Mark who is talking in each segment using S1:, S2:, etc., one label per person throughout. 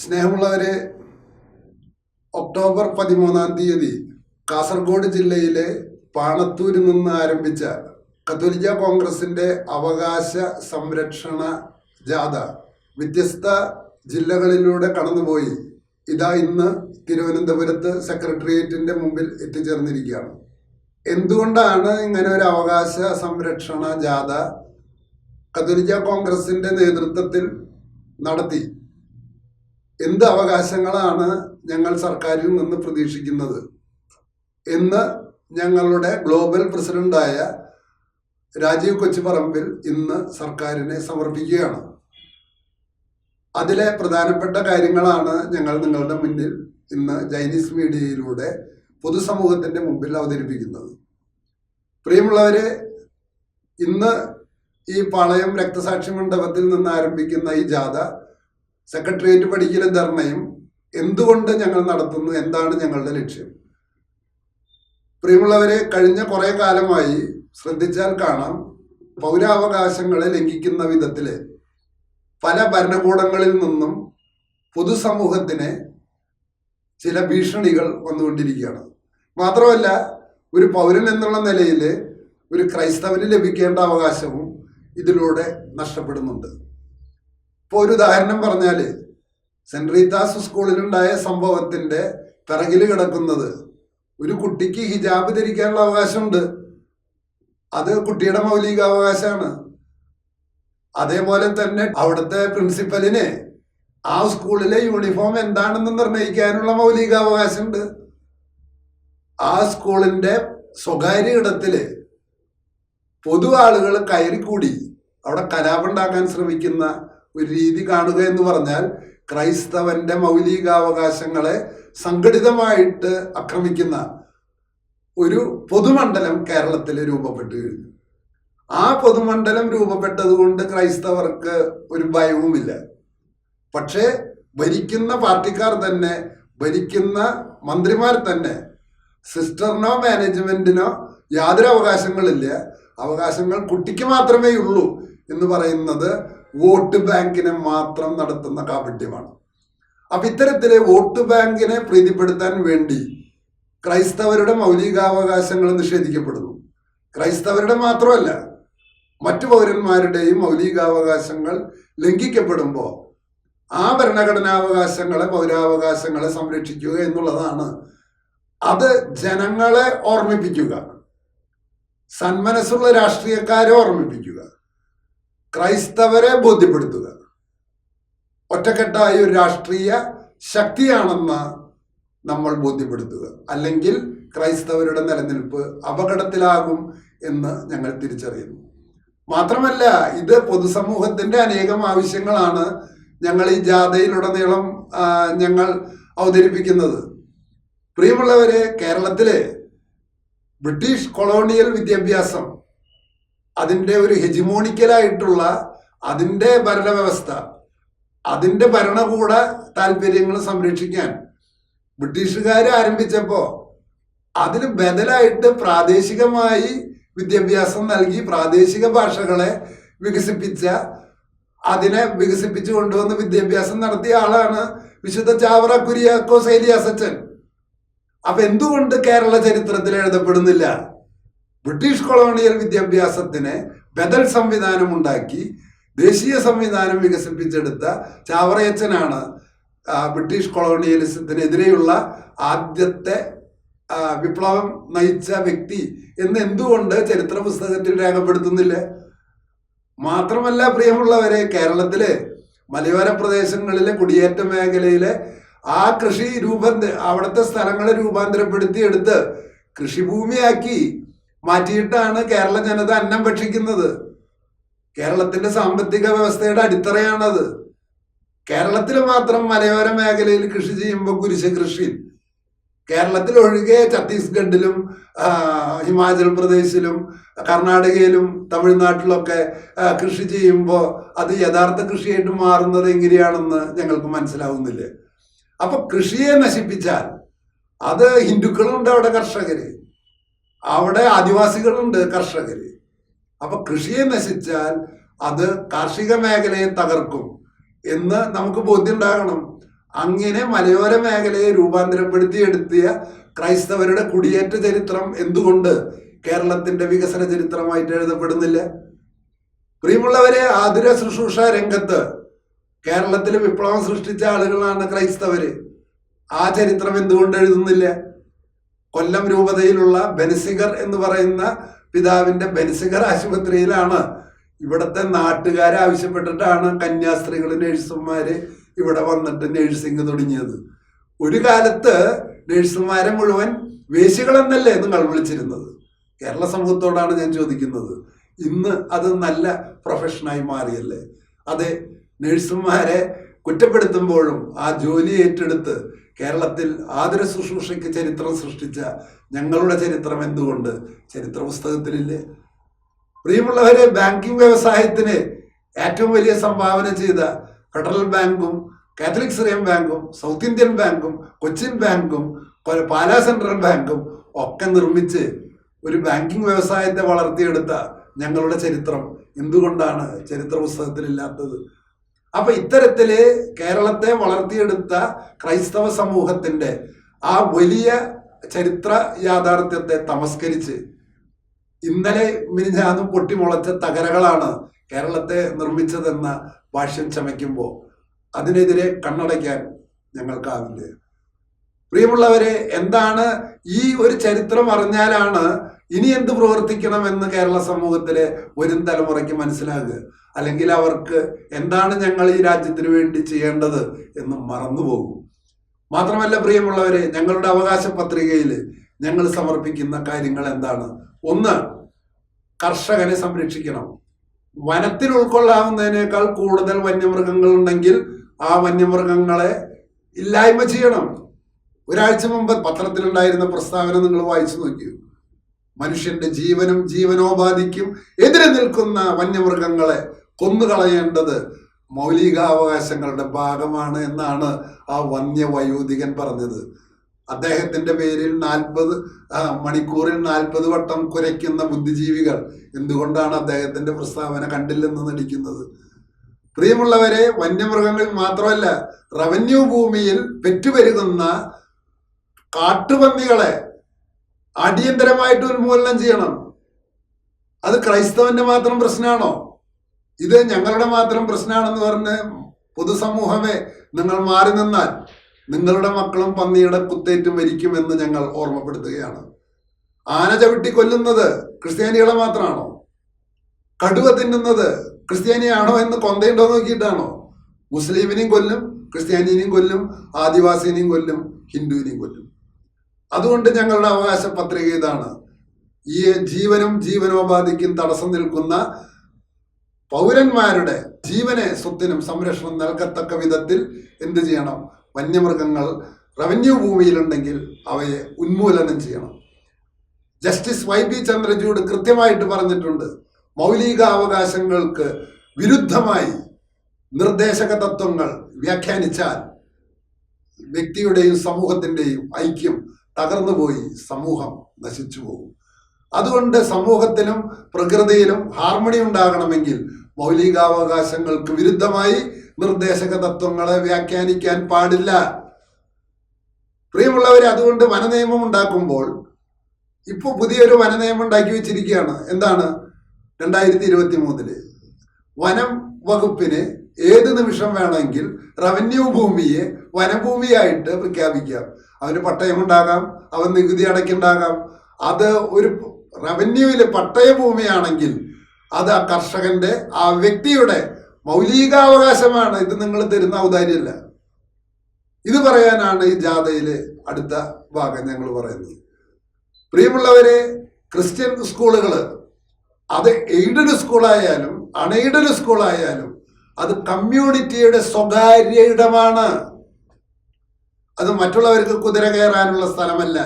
S1: സ്നേഹമുള്ളവരെ ഒക്ടോബർ പതിമൂന്നാം തീയതി കാസർഗോഡ് ജില്ലയിലെ പാണത്തൂരിൽ നിന്ന് ആരംഭിച്ച കത്തോലിക്ക കോൺഗ്രസിന്റെ അവകാശ സംരക്ഷണ ജാഥ വ്യത്യസ്ത ജില്ലകളിലൂടെ കടന്നുപോയി. ഇതാ ഇന്ന് തിരുവനന്തപുരത്ത് സെക്രട്ടേറിയറ്റിന്റെ മുമ്പിൽ എത്തിച്ചേർന്നിരിക്കുകയാണ്. എന്തുകൊണ്ടാണ് ഇങ്ങനെ ഒരു അവകാശ സംരക്ഷണ ജാഥ കത്തോലിക്ക കോൺഗ്രസിന്റെ നേതൃത്വത്തിൽ നടത്തി? എന്ത് അവകാശങ്ങളാണ് ഞങ്ങൾ സർക്കാരിൽ നിന്ന് പ്രതീക്ഷിക്കുന്നത്? എന്ന് ഞങ്ങളുടെ ഗ്ലോബൽ പ്രസിഡന്റായ രാജീവ് കൊച്ചുപറമ്പിൽ ഇന്ന് സർക്കാരിനെ സമർപ്പിക്കുകയാണ്. അതിലെ പ്രധാനപ്പെട്ട കാര്യങ്ങളാണ് ഞങ്ങൾ നിങ്ങളുടെ മുന്നിൽ ഇന്ന് ചൈനീസ് മീഡിയയിലൂടെ പൊതുസമൂഹത്തിന്റെ മുമ്പിൽ അവതരിപ്പിക്കുന്നത്. പ്രിയമുള്ളവരെ ഇന്ന് ഈ പാളയം രക്തസാക്ഷി മണ്ഡപത്തിൽ നിന്ന് ആരംഭിക്കുന്ന ഈ ജാഥ സെക്രട്ടേറിയറ്റ് പഠിക്കലും ധർണയും എന്തുകൊണ്ട് ഞങ്ങൾ നടത്തുന്നു? എന്താണ് ഞങ്ങളുടെ ലക്ഷ്യം? പ്രിയമുള്ളവരെ കഴിഞ്ഞ കുറെ കാലമായി ശ്രദ്ധിച്ചാൽ കാണാം പൗരാവകാശങ്ങളെ ലംഘിക്കുന്ന വിധത്തിൽ പല ഭരണകൂടങ്ങളിൽ നിന്നും പൊതുസമൂഹത്തിന് ചില ഭീഷണികൾ വന്നുകൊണ്ടിരിക്കുകയാണ്. മാത്രമല്ല ഒരു പൗരൻ എന്നുള്ള നിലയിൽ ഒരു ക്രൈസ്തവന് ലഭിക്കേണ്ട അവകാശവും ഇതിലൂടെ നഷ്ടപ്പെടുന്നുണ്ട്. ഇപ്പോൾ ഒരു ഉദാഹരണം പറഞ്ഞാൽ സെന്റ് റീതാസ് സ്കൂളിലുണ്ടായ സംഭവത്തിന്റെ പിറകിൽ കിടക്കുന്നത്. ഒരു കുട്ടിക്ക് ഹിജാബ് ധരിക്കാനുള്ള അവകാശമുണ്ട്. അത് കുട്ടിയുടെ മൗലിക അവകാശമാണ് അതേപോലെ തന്നെ അവിടുത്തെ പ്രിൻസിപ്പലിന് ആ സ്കൂളിലെ യൂണിഫോം എന്താണെന്ന് നിർണയിക്കാനുള്ള മൗലികാവകാശമുണ്ട്. ആ സ്കൂളിന്റെ സ്വകാര്യ ഇടത്തിൽ പൊതു ആളുകൾ കയറിക്കൂടി. അവിടെ കലാപുണ്ടാക്കാൻ ശ്രമിക്കുന്ന ഒരു രീതി കാണുക എന്ന് പറഞ്ഞാൽ ക്രൈസ്തവന്റെ മൗലികാവകാശങ്ങളെ സംഘടിതമായിട്ട് ആക്രമിക്കുന്ന ഒരു പൊതുമണ്ഡലം കേരളത്തിൽ രൂപപ്പെട്ടു കഴിഞ്ഞു. ആ പൊതുമണ്ഡലം രൂപപ്പെട്ടത് കൊണ്ട് ക്രൈസ്തവർക്ക് ഒരു ഭയവുമില്ല. പക്ഷേ ഭരിക്കുന്ന പാർട്ടിക്കാർ തന്നെ ഭരിക്കുന്ന മന്ത്രിമാർ തന്നെ സിസ്റ്ററിനോ മാനേജ്മെന്റിനോ യാതൊരു അവകാശങ്ങളില്ല. അവകാശങ്ങൾ കുട്ടിക്ക് മാത്രമേ ഉള്ളൂ എന്ന് പറയുന്നത് വോട്ട് ബാങ്കിനെ മാത്രം നടത്തുന്ന കാപട്യമാണ്. അപ്പൊ ഇത്തരത്തിൽ വോട്ട് ബാങ്കിനെ പ്രീതിപ്പെടുത്താൻ വേണ്ടി ക്രൈസ്തവരുടെ മൗലികാവകാശങ്ങൾ നിഷേധിക്കപ്പെടുന്നു. ക്രൈസ്തവരുടെ മാത്രമല്ല മറ്റു പൗരന്മാരുടെയും മൗലികാവകാശങ്ങൾ ലംഘിക്കപ്പെടുമ്പോൾ ആ ഭരണഘടനാവകാശങ്ങളെ പൗരാവകാശങ്ങളെ സംരക്ഷിക്കുക എന്നുള്ളതാണ്. അത് ജനങ്ങളെ ഓർമ്മിപ്പിക്കുക. സന്മനസ്സുള്ള രാഷ്ട്രീയക്കാരെ ഓർമ്മിപ്പിക്കുക. ക്രൈസ്തവരെ ബോധ്യപ്പെടുത്തുക. ഒറ്റക്കെട്ടായ ഒരു രാഷ്ട്രീയ ശക്തിയാണെന്ന് നമ്മൾ ബോധ്യപ്പെടുത്തുക. അല്ലെങ്കിൽ ക്രൈസ്തവരുടെ നിലനിൽപ്പ് അപകടത്തിലാകും എന്ന് ഞങ്ങൾ തിരിച്ചറിയുന്നു. മാത്രമല്ല ഇത് പൊതുസമൂഹത്തിന്റെ അനേകം ആവശ്യങ്ങളാണ് ഞങ്ങൾ ഈ ജാഥയിലുടനീളം ഞങ്ങൾ അവതരിപ്പിക്കുന്നത്. പ്രിയമുള്ളവരെ കേരളത്തിലെ ബ്രിട്ടീഷ് കൊളോണിയൽ വിദ്യാഭ്യാസം അതിന്റെ ഒരു ഹെജിമോണിക്കലായിട്ടുള്ള അതിന്റെ ഭരണവ്യവസ്ഥ അതിന്റെ ഭരണകൂട താല്പര്യങ്ങൾ സംരക്ഷിക്കാൻ ബ്രിട്ടീഷുകാർ ആരംഭിച്ചപ്പോൾ അതിന് ബദലായിട്ട് പ്രാദേശികമായി വിദ്യാഭ്യാസം നൽകി പ്രാദേശിക ഭാഷകളെ വികസിപ്പിച്ച അതിനെ വികസിപ്പിച്ചു കൊണ്ടുവന്ന് വിദ്യാഭ്യാസം നടത്തിയ ആളാണ് വിശുദ്ധ ചാവറ കുര്യാക്കോസ് ഏലിയാസച്ചൻ അപ്പൊ എന്തുകൊണ്ട് കേരള ചരിത്രത്തിൽ എഴുതപ്പെടുന്നില്ല? ബ്രിട്ടീഷ് കൊളോണിയൽ വിദ്യാഭ്യാസത്തിന് ബദൽ സംവിധാനം ഉണ്ടാക്കി ദേശീയ സംവിധാനം വികസിപ്പിച്ചെടുത്ത ചാവറയച്ചനാണ് ബ്രിട്ടീഷ് കൊളോണിയലിസത്തിനെതിരെയുള്ള ആദ്യത്തെ വിപ്ലവം നയിച്ച വ്യക്തി എന്ന് എന്തുകൊണ്ട് ചരിത്ര പുസ്തകത്തിൽ രേഖപ്പെടുത്തുന്നില്ല? മാത്രമല്ല പ്രിയമുള്ളവരെ കേരളത്തിലെ മലയോര പ്രദേശങ്ങളിലെ കുടിയേറ്റ മേഖലയിലെ ആ കൃഷി രൂപാന്തര അവിടുത്തെ സ്ഥലങ്ങളെ രൂപാന്തരപ്പെടുത്തിയെടുത്ത് കൃഷിഭൂമിയാക്കി മാറ്റിയിട്ടാണ് കേരള ജനത അന്നം ഭക്ഷിക്കുന്നത്. കേരളത്തിന്റെ സാമ്പത്തിക വ്യവസ്ഥയുടെ അടിത്തറയാണത്. കേരളത്തിൽ മാത്രം മലയോര മേഖലയിൽ കൃഷി ചെയ്യുമ്പോൾ കുരിശ് കൃഷി. കേരളത്തിൽ ഒഴികെ ഛത്തീസ്ഗഡിലും ഹിമാചൽ പ്രദേശിലും കർണാടകയിലും തമിഴ്നാട്ടിലൊക്കെ കൃഷി ചെയ്യുമ്പോൾ അത് യഥാർത്ഥ കൃഷിയായിട്ട് മാറുന്നത് എങ്ങനെയാണെന്ന് ഞങ്ങൾക്ക് മനസ്സിലാവുന്നില്ല. അപ്പൊ കൃഷിയെ നശിപ്പിച്ചാൽ അത് ഹിന്ദുക്കളുണ്ട് അവിടെ കർഷകര്. അവിടെ ആദിവാസികളുണ്ട് കർഷകർ അപ്പൊ കൃഷിയെ നശിച്ചാൽ അത് കാർഷിക മേഖലയെ തകർക്കും എന്ന് നമുക്ക് ബോധ്യമുണ്ടാകണം അങ്ങനെ മലയോര മേഖലയെ രൂപാന്തരപ്പെടുത്തിയെടുത്തിയ ക്രൈസ്തവരുടെ കുടിയേറ്റ ചരിത്രം എന്തുകൊണ്ട് കേരളത്തിന്റെ വികസന ചരിത്രമായിട്ട് എഴുതപ്പെടുന്നില്ല? പ്രിയമുള്ളവരെ ആതുര ശുശ്രൂഷ രംഗത്ത് കേരളത്തിൽ വിപ്ലവം സൃഷ്ടിച്ച ആളുകളാണ് ക്രൈസ്തവര്. ആ ചരിത്രം എന്തുകൊണ്ട് എഴുതുന്നില്ല? കൊല്ലം രൂപതയിലുള്ള ബെൻസിഗർ എന്ന് പറയുന്ന പിതാവിന്റെ ബെൻസിഗർ ആശുപത്രിയിലാണ്. ഇവിടുത്തെ നാട്ടുകാർ ആവശ്യപ്പെട്ടിട്ടാണ് കന്യാസ്ത്രീകൾ നേഴ്സുമാര് ഇവിടെ വന്നിട്ട് നേഴ്സിംഗ് തുടങ്ങിയത്. ഒരു കാലത്ത് നേഴ്സുമാരെ മുഴുവൻ വേശികളെന്നല്ലേ നിങ്ങൾ വിളിച്ചിരുന്നത്? കേരള സമൂഹത്തോടാണ് ഞാൻ ചോദിക്കുന്നത്. ഇന്ന് അത് നല്ല പ്രൊഫഷനായി മാറിയല്ലേ? അതെ നേഴ്സുമാരെ കുറ്റപ്പെടുത്തുമ്പോഴും ആ ജോലി ഏറ്റെടുത്ത് കേരളത്തിൽ ആതിര ശുശ്രൂഷയ്ക്ക് ചരിത്രം സൃഷ്ടിച്ച ഞങ്ങളുടെ ചരിത്രം എന്തുകൊണ്ട്? ചരിത്ര പുസ്തകത്തിലില്ലേ? പ്രിയമുള്ളവരെ ബാങ്കിങ് വ്യവസായത്തിന് ഏറ്റവും വലിയ സംഭാവന ചെയ്ത ഫെഡറൽ ബാങ്കും കാത്തലിക് സിറിയൻ ബാങ്കും സൗത്ത് ഇന്ത്യൻ ബാങ്കും കൊച്ചിൻ ബാങ്കും പാലാ സെൻട്രൽ ബാങ്കും ഒക്കെ നിർമ്മിച്ച് ഒരു ബാങ്കിങ് വ്യവസായത്തെ വളർത്തിയെടുത്ത ഞങ്ങളുടെ ചരിത്രം. എന്തുകൊണ്ടാണ് ചരിത്ര പുസ്തകത്തിലില്ലാത്തത്? അപ്പൊ ഇത്തരത്തിൽ കേരളത്തെ വളർത്തിയെടുത്ത ക്രൈസ്തവ സമൂഹത്തിന്റെ ആ വലിയ ചരിത്ര യാഥാർത്ഥ്യത്തെ തമസ്കരിച്ച് ഇന്നലെ മിനിഞ്ഞാന്നും പൊട്ടിമുളച്ച തകരകളാണ് കേരളത്തെ നിർമ്മിച്ചതെന്ന ഭാഷ്യം ചമയ്ക്കുമ്പോൾ അതിനെതിരെ കണ്ണടയ്ക്കാൻ ഞങ്ങൾക്കാവില്ല? പ്രിയമുള്ളവരെ എന്താണ് ഈ ഒരു ചരിത്രം അറിഞ്ഞാലാണ് ഇനി എന്ത് പ്രവർത്തിക്കണം പ്രവർത്തിക്കണമെന്ന് കേരള സമൂഹത്തിലെ വരും തലമുറയ്ക്ക് മനസ്സിലാകുക. അല്ലെങ്കിൽ അവർക്ക് എന്താണ് ഞങ്ങൾ ഈ രാജ്യത്തിന് വേണ്ടി ചെയ്യേണ്ടത് എന്ന് മറന്നുപോകും മാത്രമല്ല പ്രിയമുള്ളവരെ ഞങ്ങളുടെ അവകാശ പത്രികയിൽ ഞങ്ങൾ സമർപ്പിക്കുന്ന കാര്യങ്ങൾ എന്താണ്? ഒന്ന് കർഷകനെ സംരക്ഷിക്കണം. വനത്തിൽ ഉൾക്കൊള്ളാവുന്നതിനേക്കാൾ കൂടുതൽ വന്യമൃഗങ്ങൾ ഉണ്ടെങ്കിൽ ആ വന്യമൃഗങ്ങളെ ഇല്ലായ്മ ചെയ്യണം. ഒരാഴ്ച മുമ്പ് പത്രത്തിലുണ്ടായിരുന്ന പ്രസ്താവന നിങ്ങൾ വായിച്ചു നോക്കൂ മനുഷ്യന്റെ ജീവനും ജീവനോപാധിക്കും എതിരെ നിൽക്കുന്ന വന്യമൃഗങ്ങളെ കൊന്നുകളയേണ്ടത് മൗലികാവകാശങ്ങളുടെ ഭാഗമാണ് എന്നാണ് ആ വന്യവയോധികൻ പറഞ്ഞത്. അദ്ദേഹത്തിന്റെ പേരിൽ നാൽപ്പത് മണിക്കൂറിൽ നാൽപ്പത് വട്ടം കുരയ്ക്കുന്ന ബുദ്ധിജീവികൾ എന്തുകൊണ്ടാണ് അദ്ദേഹത്തിന്റെ പ്രസ്താവന കണ്ടില്ലെന്ന് നടിക്കുന്നത്? പ്രിയമുള്ളവരെ വന്യമൃഗങ്ങൾ മാത്രമല്ല റവന്യൂ ഭൂമിയിൽ പെറ്റുവരുന്ന കാട്ടുപന്നികളെ അടിയന്തരമായിട്ട് ഉന്മൂലനം ചെയ്യണം. അത് ക്രൈസ്തവന്റെ മാത്രം പ്രശ്നമാണോ? ഇത് ഞങ്ങളുടെ മാത്രം പ്രശ്നമാണെന്ന് പറഞ്ഞ് പൊതുസമൂഹമേ നിങ്ങൾ മാറി നിന്നാൽ നിങ്ങളുടെ മക്കളും പന്നിയുടെ കുത്തേറ്റും മരിക്കുമെന്ന് ഞങ്ങൾ ഓർമ്മപ്പെടുത്തുകയാണ്. ആന ചവിട്ടി കൊല്ലുന്നത് ക്രിസ്ത്യാനികളെ മാത്രമാണോ? കടുവ തിന്നുന്നത് ക്രിസ്ത്യാനിയാണോ എന്ന് കൊന്തയുണ്ടോ നോക്കിയിട്ടാണോ? മുസ്ലിമിനെയും കൊല്ലും ക്രിസ്ത്യാനിനെയും കൊല്ലും ആദിവാസിനെയും കൊല്ലും ഹിന്ദുവിനെയും കൊല്ലും. അതുകൊണ്ട് ഞങ്ങളുടെ അവകാശ പത്രിക ഇതാണ്. ഈ ജീവനും ജീവനോപാധിക്കും തടസ്സം നിൽക്കുന്ന പൗരന്മാരുടെ ജീവനെ സ്വത്തിനും സംരക്ഷണം നൽകത്തക്ക വിധത്തിൽ എന്ത് ചെയ്യണം? വന്യമൃഗങ്ങൾ റവന്യൂ ഭൂമിയിലുണ്ടെങ്കിൽ അവയെ ഉന്മൂലനം ചെയ്യണം. ജസ്റ്റിസ് വൈ പി ചന്ദ്രചൂഡ് കൃത്യമായിട്ട് പറഞ്ഞിട്ടുണ്ട്. മൗലിക അവകാശങ്ങൾക്ക് വിരുദ്ധമായി നിർദ്ദേശക തത്വങ്ങൾ വ്യാഖ്യാനിച്ചാൽ വ്യക്തിയുടെയും സമൂഹത്തിന്റെയും ഐക്യം തകർന്നുപോയി സമൂഹം നശിച്ചു പോകും. അതുകൊണ്ട് സമൂഹത്തിലും പ്രകൃതിയിലും ഹാർമണി ഉണ്ടാകണമെങ്കിൽ മൗലികാവകാശങ്ങൾക്ക് വിരുദ്ധമായി നിർദ്ദേശക തത്വങ്ങളെ വ്യാഖ്യാനിക്കാൻ പാടില്ല. പ്രിയമുള്ളവർ അതുകൊണ്ട് വനനിയമം ഉണ്ടാക്കുമ്പോൾ ഇപ്പോൾ പുതിയൊരു വനനിയമം ഉണ്ടാക്കി വെച്ചിരിക്കുകയാണ്. എന്താണ്? രണ്ടായിരത്തി ഇരുപത്തി മൂന്നിൽ വനം വകുപ്പിന് ഏത് നിമിഷം വേണമെങ്കിൽ റവന്യൂ ഭൂമിയെ വനഭൂമിയായിട്ട് പ്രഖ്യാപിക്കാം. അവന് പട്ടയം ഉണ്ടാകാം അവൻ നികുതി അടയ്ക്കുണ്ടാകാം. അത് ഒരു റവന്യൂവിലെ പട്ടയ ഭൂമിയാണെങ്കിൽ അത് ആ കർഷകന്റെ ആ വ്യക്തിയുടെ മൗലികാവകാശമാണ്. ഇത് നിങ്ങൾ തരുന്ന ഔദാര്യമല്ല. ഇത് പറയാനാണ് ഈ ജാഥയിലെ അടുത്ത ഭാഗം ഞങ്ങൾ പറയുന്നത്. പ്രിയമുള്ളവരെ ക്രിസ്ത്യൻ സ്കൂളുകൾ അത് എയ്ഡഡ് സ്കൂളായാലും അൺഎയ്ഡഡ് സ്കൂളായാലും അത് കമ്മ്യൂണിറ്റിയുടെ സ്വകാര്യ ഇടമാണ്. അത് മറ്റുള്ളവർക്ക് കുതിര കയറാനുള്ള സ്ഥലമല്ല.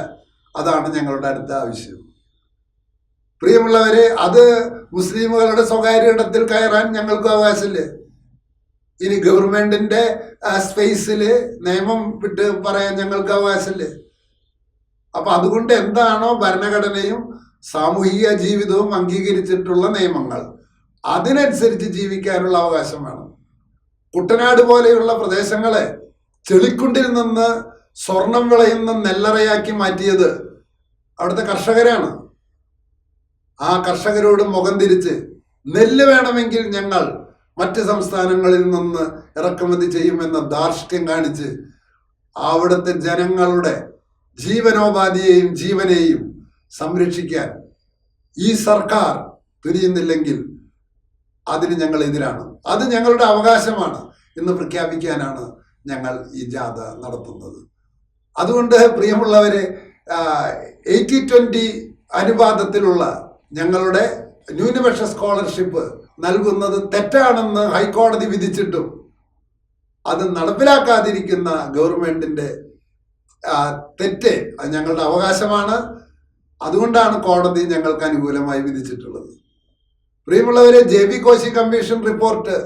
S1: അതാണ് ഞങ്ങളുടെ അടുത്ത ആവശ്യം. പ്രിയമുള്ളവരെ അത് മുസ്ലിമുകളുടെ സ്വകാര്യ ഇടത്തിൽ കയറാൻ ഞങ്ങൾക്ക് അവകാശമില്ലേ. ഇനി ഗവൺമെന്റിന്റെ സ്പേസിൽ നിയമം വിട്ട് പറയാൻ ഞങ്ങൾക്ക് അവകാശമില്ലേ. അപ്പൊ അതുകൊണ്ട് എന്താണോ ഭരണഘടനയും സാമൂഹിക ജീവിതവും അംഗീകരിച്ചിട്ടുള്ള നിയമങ്ങൾ. അതിനനുസരിച്ച് ജീവിക്കാനുള്ള അവകാശം വേണം. കുട്ടനാട് പോലെയുള്ള പ്രദേശങ്ങളെ ചെളിക്കുണ്ടിൽ നിന്ന് സ്വർണം വിളയുന്ന നെല്ലറയാക്കി മാറ്റിയത് അവിടുത്തെ കർഷകരാണ്. ആ കർഷകരോട് മുഖം തിരിച്ച് നെല്ല് വേണമെങ്കിൽ ഞങ്ങൾ മറ്റ് സംസ്ഥാനങ്ങളിൽ നിന്ന് ഇറക്കുമതി ചെയ്യുമെന്ന ധാർഷ്ട്യം കാണിച്ച് അവിടുത്തെ ജനങ്ങളുടെ ജീവനോപാധിയെയും ജീവനെയും സംരക്ഷിക്കാൻ ഈ സർക്കാർ തുനിയുന്നില്ലെങ്കിൽ അതിന് ഞങ്ങൾ എതിരാണ്. അത് ഞങ്ങളുടെ അവകാശമാണ് എന്ന് പ്രഖ്യാപിക്കാനാണ് ഞങ്ങൾ ഈ ജാഥ നടത്തുന്നത്. അതുകൊണ്ട് പ്രിയമുള്ളവരെ എയ്റ്റി ട്വന്റി അനുപാതത്തിലുള്ള ഞങ്ങളുടെ ന്യൂനപക്ഷ സ്കോളർഷിപ്പ് നൽകുന്നത് തെറ്റാണെന്ന് ഹൈക്കോടതി വിധിച്ചിട്ടും അത് നടപ്പിലാക്കാതിരിക്കുന്ന ഗവൺമെന്റിന്റെ തെറ്റ് ഞങ്ങളുടെ അവകാശമാണ്. അതുകൊണ്ടാണ് കോടതി ഞങ്ങൾക്ക് അനുകൂലമായി വിധിച്ചിട്ടുള്ളത്. പ്രിയമുള്ളവരെ J B Koshy commission report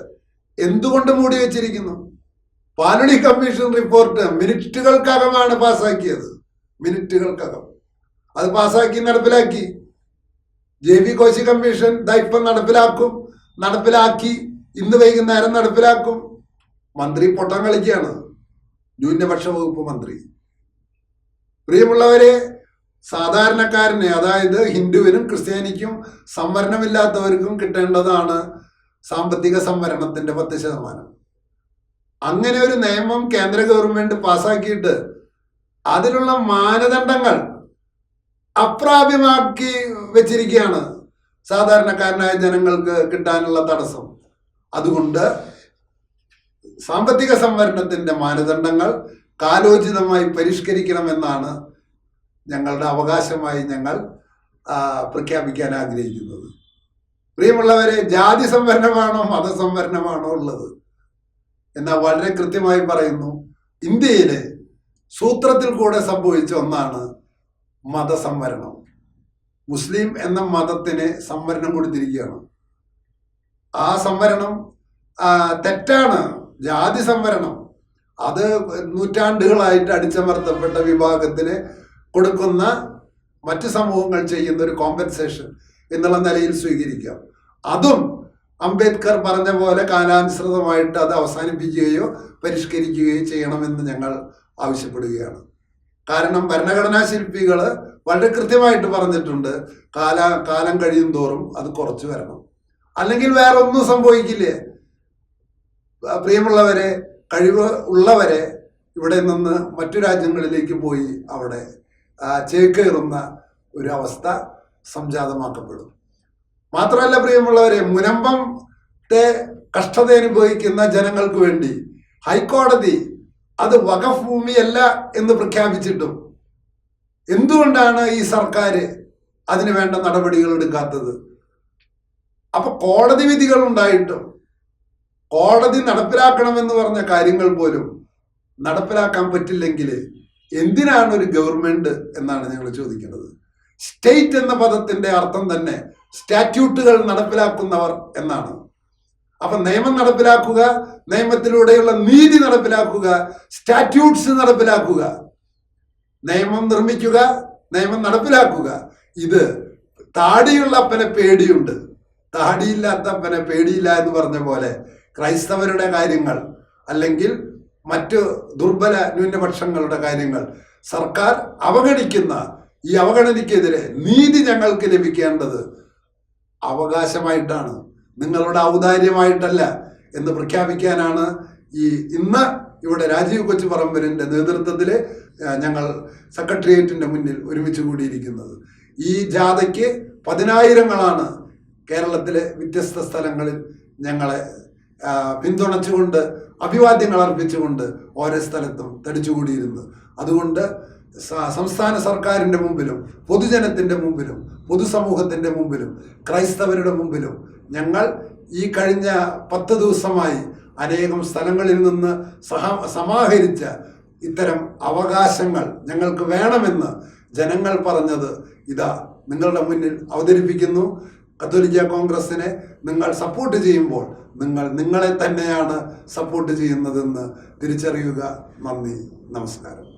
S1: എന്തുകൊണ്ട് മൂടി വെച്ചിരിക്കുന്നു? പാലടി കമ്മീഷൻ റിപ്പോർട്ട് മിനിറ്റുകൾക്കകമാണ് പാസ്സാക്കിയത്. മിനിറ്റുകൾക്കകം. അത് പാസ്സാക്കി നടപ്പിലാക്കി. ജെ ബി കോശി കമ്മീഷൻ ഇപ്പം നടപ്പിലാക്കും നടപ്പിലാക്കി. ഇന്ന് വൈകുന്നേരം നടപ്പിലാക്കും. മന്ത്രി പൊട്ടം കളിക്കുകയാണ്. ന്യൂനപക്ഷ വകുപ്പ് മന്ത്രി. പ്രിയമുള്ളവരെ സാധാരണക്കാരന് അതായത് ഹിന്ദുവിനും ക്രിസ്ത്യാനിക്കും സംവരണമില്ലാത്തവർക്കും കിട്ടേണ്ടതാണ് സാമ്പത്തിക സംവരണത്തിന്റെ പത്ത് ശതമാനം. അങ്ങനെ ഒരു നിയമം കേന്ദ്ര ഗവൺമെന്റ് പാസാക്കിയിട്ട് അതിലുള്ള മാനദണ്ഡങ്ങൾ അപ്രാപ്യമാക്കി വെച്ചിരിക്കുകയാണ് സാധാരണക്കാരനായ ജനങ്ങൾക്ക് കിട്ടാനുള്ള തടസ്സം. അതുകൊണ്ട് സാമ്പത്തിക സംവരണത്തിന്റെ മാനദണ്ഡങ്ങൾ കാലോചിതമായി പരിഷ്കരിക്കണമെന്നാണ് ഞങ്ങളുടെ അവകാശമായി ഞങ്ങൾ പ്രഖ്യാപിക്കാൻ ആഗ്രഹിക്കുന്നത്. പ്രിയമുള്ളവരെ ജാതി സംവരണമാണോ മതസംവരണമാണോ ഉള്ളത്? എന്നാൽ വളരെ കൃത്യമായി പറയുന്നു. ഇന്ത്യയിലെ സൂത്രത്തിൽ കൂടെ സംഭവിച്ച ഒന്നാണ് മതസംവരണം. മുസ്ലിം എന്ന മതത്തിന് സംവരണം കൊടുത്തിരിക്കുകയാണ്. ആ സംവരണം തെറ്റാണ്. ജാതി സംവരണം അത് നൂറ്റാണ്ടുകളായിട്ട് അടിച്ചമർത്തപ്പെട്ട വിഭാഗത്തിന് കൊടുക്കുന്ന മറ്റു സമൂഹങ്ങൾ ചെയ്യുന്ന ഒരു കോമ്പൻസേഷൻ എന്നുള്ള നിലയിൽ സ്വീകരിക്കാം. അതും അംബേദ്കർ പറഞ്ഞ പോലെ കാലാനുസൃതമായിട്ട് അത് അവസാനിപ്പിക്കുകയോ പരിഷ്കരിക്കുകയോ ചെയ്യണമെന്ന് ഞങ്ങൾ ആവശ്യപ്പെടുകയാണ്. കാരണം ഭരണഘടനാ ശില്പികൾ വളരെ കൃത്യമായിട്ട് പറഞ്ഞിട്ടുണ്ട് കാല കാലം കഴിയും തോറും അത് കുറച്ചു വരണം. അല്ലെങ്കിൽ വേറെ ഒന്നും സംഭവിക്കില്ലേ? പ്രിയമുള്ളവരെ കഴിവ് ഉള്ളവരെ ഇവിടെ നിന്ന് മറ്റു രാജ്യങ്ങളിലേക്ക് പോയി അവിടെ ചേക്കേറുന്ന ഒരു അവസ്ഥ സംജാതമാക്കപ്പെടും. മാത്രമല്ല പ്രിയമുള്ളവരെ മുനമ്പത്തെ കഷ്ടത അനുഭവിക്കുന്ന ജനങ്ങൾക്ക് വേണ്ടി ഹൈക്കോടതി അത് വഖഫ് ഭൂമിയല്ല എന്ന് പ്രഖ്യാപിച്ചിട്ടും എന്തുകൊണ്ടാണ് ഈ സർക്കാർ അതിന് വേണ്ട നടപടികൾ എടുക്കാത്തത്? അപ്പൊ കോടതി വിധികൾ ഉണ്ടായിട്ടും കോടതി നടപ്പിലാക്കണമെന്ന് പറഞ്ഞ കാര്യങ്ങൾ പോലും നടപ്പിലാക്കാൻ പറ്റില്ലെങ്കിൽ എന്തിനാണ് ഒരു ഗവൺമെന്റ് എന്നാണ് ഞങ്ങൾ ചോദിക്കുന്നത് സ്റ്റേറ്റ് എന്ന പദത്തിന്റെ അർത്ഥം തന്നെ സ്റ്റാറ്റ്യൂട്ടുകൾ നടപ്പിലാക്കുന്നവർ എന്നാണ്. അപ്പൊ നിയമം നടപ്പിലാക്കുക നിയമത്തിലൂടെയുള്ള നീതി നടപ്പിലാക്കുക സ്റ്റാറ്റ്യൂട്ട്സ് നടപ്പിലാക്കുക നിയമം നിർമ്മിക്കുക നിയമം നടപ്പിലാക്കുക. ഇത് താടിയുള്ള അപ്പനെ പേടിയുണ്ട്. താടിയില്ലാത്ത അപ്പനെ പേടിയില്ല എന്ന് പറഞ്ഞ പോലെ ക്രൈസ്തവരുടെ കാര്യങ്ങൾ അല്ലെങ്കിൽ മറ്റു ദുർബല ന്യൂനപക്ഷങ്ങളുടെ കാര്യങ്ങൾ സർക്കാർ അവഗണിക്കുന്ന ഈ അവഗണനയ്ക്കെതിരെ നീതി ഞങ്ങൾക്ക് ലഭിക്കേണ്ടത് അവകാശമായിട്ടാണ്. നിങ്ങളുടെ ഔദാര്യമായിട്ടല്ല എന്ന് പ്രഖ്യാപിക്കാനാണ് ഈ ഇന്ന് ഇവിടെ രാജീവ് കൊച്ചുപറമ്പലിന്റെ നേതൃത്വത്തിൽ ഞങ്ങൾ സെക്രട്ടേറിയറ്റിന്റെ മുന്നിൽ ഒരുമിച്ച് കൂടിയിരിക്കുന്നത്. ഈ ജാഥയ്ക്ക് പതിനായിരങ്ങളാണ് കേരളത്തിലെ വ്യത്യസ്ത സ്ഥലങ്ങളിൽ ഞങ്ങളെ പിന്തുണച്ചുകൊണ്ട് അഭിവാദ്യങ്ങൾ അർപ്പിച്ചുകൊണ്ട് ഓരോ സ്ഥലത്തും തടിച്ചുകൂടിയിരുന്നു അതുകൊണ്ട് സംസ്ഥാന സർക്കാരിന്റെ മുമ്പിലും പൊതുജനത്തിന്റെ മുമ്പിലും പൊതുസമൂഹത്തിന്റെ മുമ്പിലും ക്രൈസ്തവരുടെ മുമ്പിലും ഞങ്ങൾ ഈ കഴിഞ്ഞ പത്ത് ദിവസമായി അനേകം സ്ഥലങ്ങളിൽ നിന്ന് സഹ സമാഹരിച്ച ഇത്തരം അവകാശങ്ങൾ ഞങ്ങൾക്ക് വേണമെന്ന് ജനങ്ങൾ പറഞ്ഞത് ഇതാ നിങ്ങളുടെ മുന്നിൽ അവതരിപ്പിക്കുന്നു. കത്തോലിക്ക കോൺഗ്രസിനെ നിങ്ങൾ സപ്പോർട്ട് ചെയ്യുമ്പോൾ നിങ്ങൾ നിങ്ങളെ തന്നെയാണ് സപ്പോർട്ട് ചെയ്യുന്നതെന്ന് തിരിച്ചറിയുക. നന്ദി. നമസ്കാരം.